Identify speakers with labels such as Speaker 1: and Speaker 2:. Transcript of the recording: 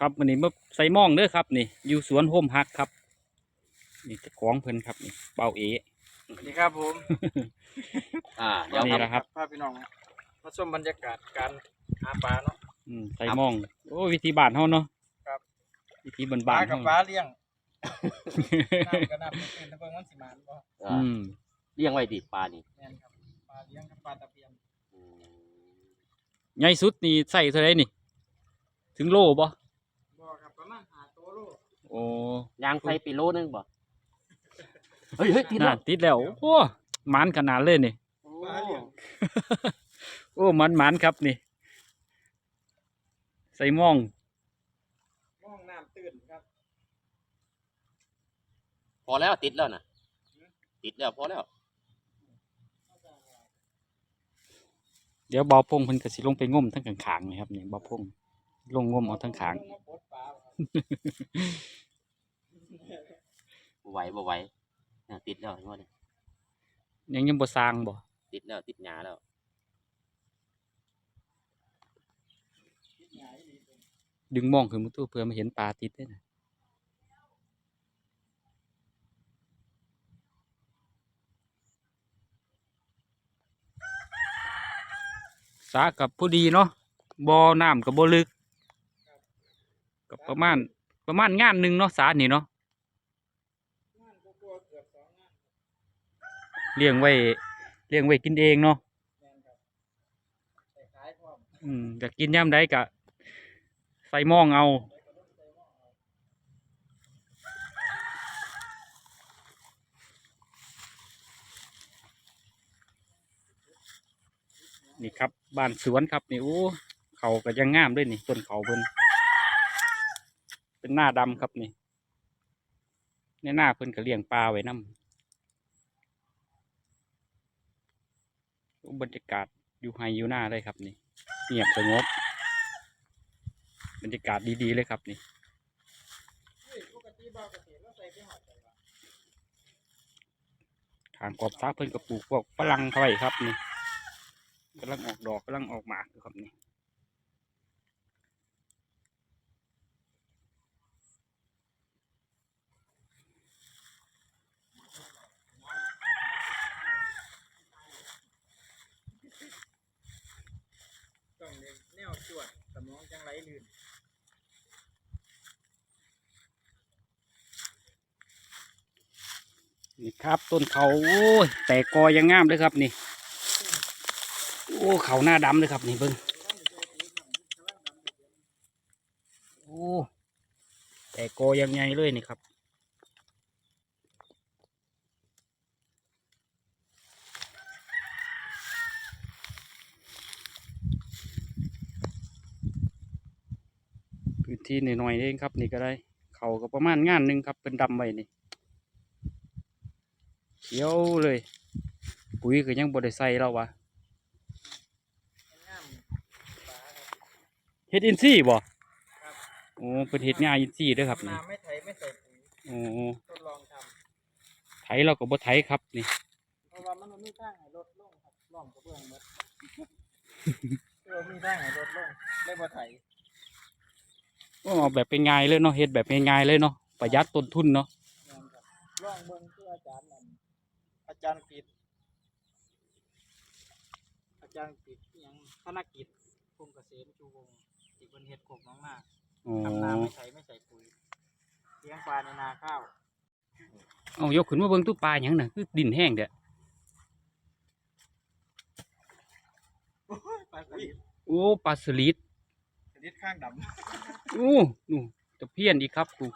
Speaker 1: ครับวันนี้มาใส่หมองเด้อครับนี่อยู่สวนโฮมฮักครับนี่เจะของเพิ่นครับนี่เบาเอ
Speaker 2: สวัสดีครับผม
Speaker 3: อ่าเดี๋ยว
Speaker 1: นี่
Speaker 3: ครับ
Speaker 1: แหละครับ
Speaker 2: พาพี่น้องมาชมบรรยากาศการหาปลาเนาะ
Speaker 1: อืมใส่หมองโอ้วิธีบ้านเฮาเนาะ
Speaker 2: ครับ
Speaker 1: วิธี
Speaker 2: ป
Speaker 1: บ้า
Speaker 2: ลาน
Speaker 1: ๆ
Speaker 2: กับ
Speaker 1: เฮา
Speaker 2: ปลาเลี้ยงน้ำกับน้ำตื่นตะเบิงมันสิมานบ่
Speaker 3: อ่า
Speaker 1: อืม
Speaker 3: เลี้ยงไว้ดิปลานี่
Speaker 2: แม่นครับปลาเลี้ยงกับปลาตะเพียน
Speaker 3: อืม
Speaker 1: ใหญ่สุดนี่ใส่เท่าไรนี่ ถึงโลบ่
Speaker 2: บ่ครับประมาณหาตัวโล
Speaker 1: โอ้
Speaker 3: ยางใส่ไปโลนึงบ่เฮ้ยเฮ้ยติด
Speaker 1: น่า
Speaker 3: แล้ว
Speaker 1: ติดแล้ว โอ้หมันขนาดเลยนี่
Speaker 2: ปลาเลี้ยง
Speaker 1: โอ้หมันหมันครับนี่ ใส่หมอง
Speaker 2: มองน้ำตื่นครับ
Speaker 3: พอแล้วติดแล้วนะติดแล้วพอแล้ว
Speaker 1: เดี๋ยวเบาพงเพิ่นก็สิลงไปงมทั้งขางๆนี่ครับนี่เบาพงลงงมเอาทั้งขาง
Speaker 2: มาปลดปลาครับ
Speaker 3: บ่ ไหวบ่ไหวอ่าติดแล้วเห็นบ่เนี่ย
Speaker 1: ยังยังบ่สร้างบ่
Speaker 3: ติดแล้วติดหญ้าแล้ว
Speaker 1: ดึงมองขึ้นมาตู้เพื่อมาเห็นปลาติดเด้นะสากับผู้ดีเนาะบ่อน้ำกับบ่ลึกกับประมาณประมาณงานหนึ่งเนาะสานี่เนาะ
Speaker 2: งานก็กลัวเกือบสองงาน
Speaker 1: เลี้ยงไว้เลี้ยงไว้กินเองเนาะ
Speaker 2: อืม
Speaker 1: อยากกินย่ำได้กะใส่หมองเอานี่ครับบ้านสวนครับนี่โอ้เขาก็ยังงามด้วยนี่ต้นเขาเพิ่นเป็นหน้าดำครับนี่ในหน้าเพิ่นก็เลี้ยงปลาไว้นํโบรรยากาศอยู่ไฮอยู่หน้าเลยครับนี่เงียบสงบบรรยากาศดีๆเลยครับนี่ทางกอบซากเพิ่นกระปลูกพวกฝรั่งเข้าไปครับนี่กำลังออกดอกกำลังออกหมากครับนี่
Speaker 2: ต้องเน้นแนว จวดสมองจังไหลลื่น
Speaker 1: นี่ครับต้นเขาโอ้ยแต่กอยังงามเลยครับนี่ โอ้เขาหน้าดำเลยครับนี่เบิ้งโอ้แต่กอยังไงเลยนี่ครับ นที่หน่อยๆเองครับ นี่ก็ได้ เขาก็ประมาณงานหนึ่งครับเป็นดำไว้นี่เขียวเลย ปุ๋ยก็ยังบ่ได้ใส่แล้ววะ
Speaker 2: งามปลาครับ
Speaker 1: เฮ็ดอินซี่บ่
Speaker 2: ครับ
Speaker 1: โอ้เป็นเฮ็ดง่ายอินซี่เด้อครับนี่
Speaker 2: น้ำไม่ไถไม่ใส่ปุ๋ย
Speaker 1: โอ้
Speaker 2: ทดลองท
Speaker 1: ไถเราก็บ่ไถครับนี่ำ
Speaker 2: เพราะว่ามันบ่มีทางให้ลดลงครับล่องกระเบื้องหมดเออมีทางให้ลดลงเลยบ่ไถ
Speaker 1: โอ้เอาแบบเป็นง่ายเลยเนาะเฮ็ดแบบง่ายๆเลยเนาะประหยัดต้นทุนเนาะ
Speaker 2: แม่นครับล่องเบิ่งคืออาจารย์นั่นอาจารย์ปิดอาจารย์ปิดอิหยังธนกิจพงเกษมชูวงศ์ที่เพิ่นเฮ็ดกบน้องนา
Speaker 1: โอ้
Speaker 2: ทำนาไม่ใส่ไม่ใส่ปุ๋ยเลี้ยงปลาในนาข้าว
Speaker 1: เอายกขึ้นมาเบิ่งตู้ปลาหยังน่ะคือดินแห้งเด้อ
Speaker 2: ปลาสลิด
Speaker 1: โอ้ปลาสลิด
Speaker 2: ชนิดข้างด
Speaker 1: โอ้หนูจะเพี้ยนอีกครับกู